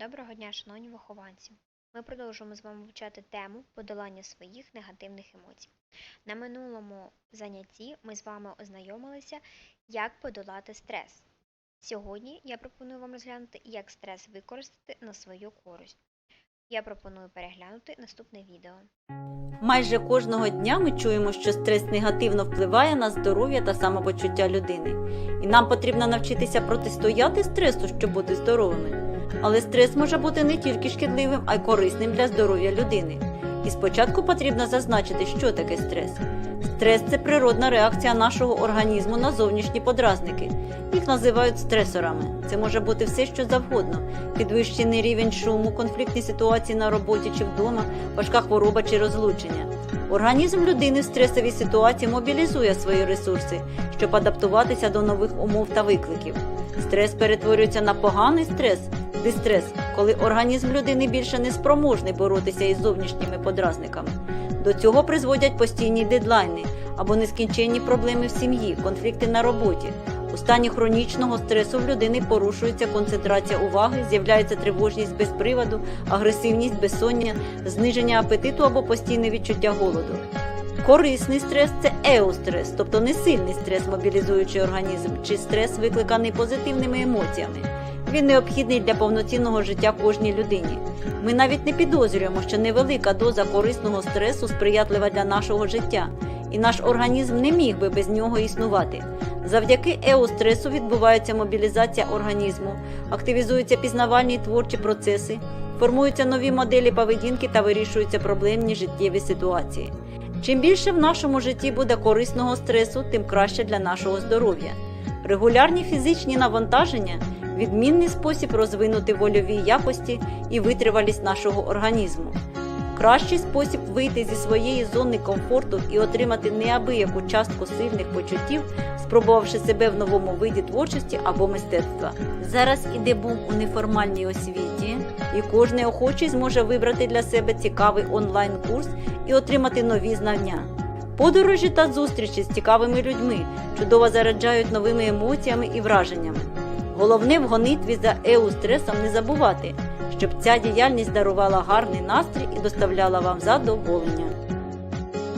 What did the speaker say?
Доброго дня, шановні вихованці! Ми продовжуємо з вами вивчати тему подолання своїх негативних емоцій. На минулому занятті ми з вами ознайомилися, як подолати стрес. Сьогодні я пропоную вам розглянути, як стрес використати на свою користь. Я пропоную переглянути наступне відео. Майже кожного дня ми чуємо, що стрес негативно впливає на здоров'я та самопочуття людини. І нам потрібно навчитися протистояти стресу, щоб бути здоровими. Але стрес може бути не тільки шкідливим, а й корисним для здоров'я людини. І спочатку потрібно зазначити, що таке стрес. Стрес це природна реакція нашого організму на зовнішні подразники. Їх називають стресорами. Це може бути все, що завгодно: підвищений рівень шуму, конфліктні ситуації на роботі чи вдома, важка хвороба чи розлучення. Організм людини в стресовій ситуації мобілізує свої ресурси, щоб адаптуватися до нових умов та викликів. Стрес перетворюється на поганий стрес, дистрес, коли організм людини більше не спроможний боротися із зовнішніми подразниками. До цього призводять постійні дедлайни або нескінченні проблеми в сім'ї, конфлікти на роботі. У стані хронічного стресу в людини порушується концентрація уваги, з'являється тривожність без приводу, агресивність, безсоння, зниження апетиту або постійне відчуття голоду. Корисний стрес це еустрес, тобто не сильний стрес, мобілізуючий організм, чи стрес, викликаний позитивними емоціями. Він необхідний для повноцінного життя кожній людині. Ми навіть не підозрюємо, що невелика доза корисного стресу сприятлива для нашого життя, і наш організм не міг би без нього існувати. Завдяки еустресу відбувається мобілізація організму, активізуються пізнавальні і творчі процеси, формуються нові моделі поведінки та вирішуються проблемні життєві ситуації. Чим більше в нашому житті буде корисного стресу, тим краще для нашого здоров'я. Регулярні фізичні навантаження відмінний спосіб розвинути вольові якості і витривалість нашого організму. Кращий спосіб вийти зі своєї зони комфорту і отримати неабияку частку сильних почуттів, спробувавши себе в новому виді творчості або мистецтва. Зараз іде бум у неформальній освіті, і кожен охочий зможе вибрати для себе цікавий онлайн-курс і отримати нові знання. Подорожі та зустрічі з цікавими людьми чудово заряджають новими емоціями і враженнями. Головне в гонитві за еустресом не забувати, щоб ця діяльність дарувала гарний настрій і доставляла вам задоволення.